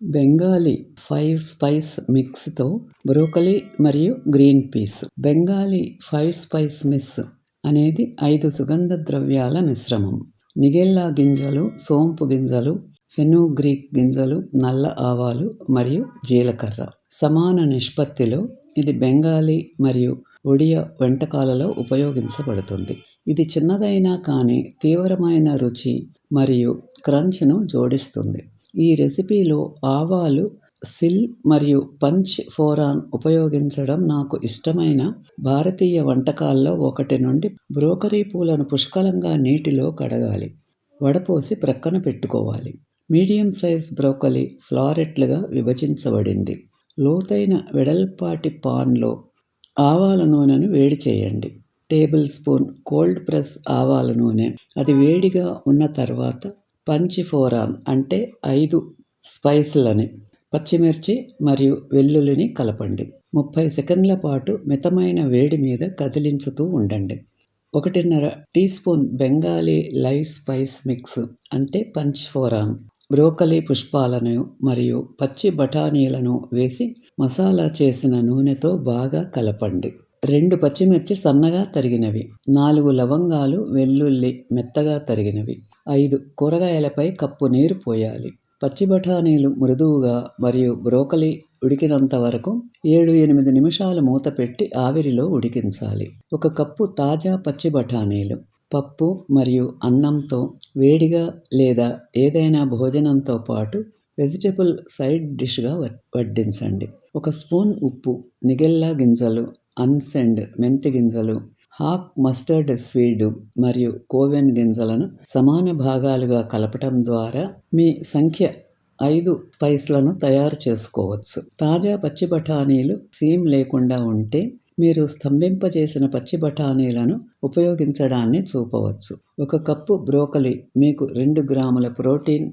Bengali five spice మిక్స్తో broccoli మరియు green peas. Bengali five spice mix అనేది ఐదు సుగంధ ద్రవ్యాల మిశ్రమం. నిగెల్లా గింజలు సోంపు గింజలు ఫెనోగ్రీక్ గింజలు నల్ల ఆవాలు మరియు జీలకర్ర. సమాన నిష్పత్తిలో ఇది బెంగాలీ మరియు ఒడియా వంటకాలలో ఉపయోగించబడుతుంది. ఇది చిన్నదైనా కానీ తీవ్రమైన రుచి మరియు క్రంచ్ను జోడిస్తుంది. ఈ రెసిపీలో ఆవాలు సిల్ మరియు పంచ్ ఫోరాన్ ఉపయోగించడం నాకు ఇష్టమైన భారతీయ వంటకాల్లో ఒకటి నుండి బ్రోకరీ పూలను పుష్కలంగా నీటిలో కడగాలి. వడపోసి ప్రక్కన పెట్టుకోవాలి. మీడియం సైజ్ బ్రోకలీ ఫ్లారెట్లుగా విభజించబడింది. లోతైన వెడల్పాటి పాన్లో ఆవాల నూనెను వేడి చేయండి. టేబుల్ స్పూన్ కోల్డ్ ప్రెస్ ఆవాల నూనె. అది వేడిగా ఉన్న తర్వాత పంచిఫోరాన్ అంటే ఐదు స్పైస్లని పచ్చిమిర్చి మరియు వెల్లుల్లిని కలపండి. ముప్పై సెకండ్ల పాటు మితమైన వేడి మీద కదిలించుతూ ఉండండి. ఒకటిన్నర టీ స్పూన్ బెంగాలీ లై స్పైస్ మిక్స్ అంటే పంచ్ఫోరాన్. బ్రోకలీ పుష్పాలను మరియు పచ్చి బఠానీలను వేసి మసాలా చేసిన నూనెతో బాగా కలపండి. రెండు పచ్చిమిర్చి సన్నగా తరిగినవి నాలుగు లవంగాలు వెల్లుల్లి మెత్తగా తరిగినవి. ఐదు కూరగాయలపై కప్పు నీరు పోయాలి. పచ్చి బఠానీలు మృదువుగా మరియు బ్రోకలీ ఉడికినంత వరకు ఏడు ఎనిమిది నిమిషాలు మూత పెట్టి ఆవిరిలో ఉడికించాలి. ఒక కప్పు తాజా పచ్చి బఠానీలు పప్పు మరియు అన్నంతో వేడిగా లేదా ఏదైనా భోజనంతో పాటు వెజిటబుల్ సైడ్ డిష్గా వడ్డించండి. ఒక స్పూన్ ఉప్పు నిగెల్లా గింజలు అన్సెండ్ మెంతి గింజలు హాక్ మస్టర్డ్ స్వీడు మరియు కోవెన్ గింజలను సమాన భాగాలుగా కలపటం ద్వారా మీ సంఖ్య ఐదు స్పైస్లను తయారు చేసుకోవచ్చు. తాజా పచ్చి బఠానీలు సీమ్ లేకుండా ఉంటే మీరు స్తంభింపజేసిన పచ్చి బఠానీలను ఉపయోగించడాన్ని చూపవచ్చు. ఒక కప్పు బ్రోకలీ మీకు రెండు గ్రాముల ప్రోటీన్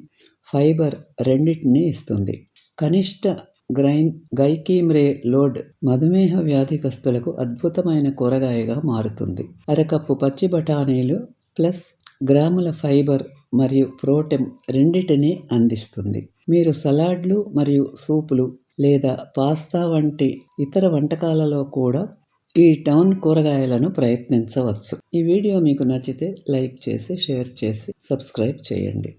ఫైబర్ రెండింటిని ఇస్తుంది. కనిష్ట గ్రైన్ గైకీమ్రే లోడ్ మధుమేహ వ్యాధిగస్తులకు అద్భుతమైన కూరగాయగా మారుతుంది. అరకప్పు పచ్చి బఠానీలు ప్లస్ గ్రాముల ఫైబర్ మరియు ప్రోటీన్ రెండింటినీ అందిస్తుంది. మీరు సలాడ్లు మరియు సూపులు లేదా పాస్తా వంటి ఇతర వంటకాలలో కూడా ఈ టౌన్ కూరగాయలను ప్రయత్నించవచ్చు. ఈ వీడియో మీకు నచ్చితే లైక్ చేసి షేర్ చేసి సబ్స్క్రైబ్ చేయండి.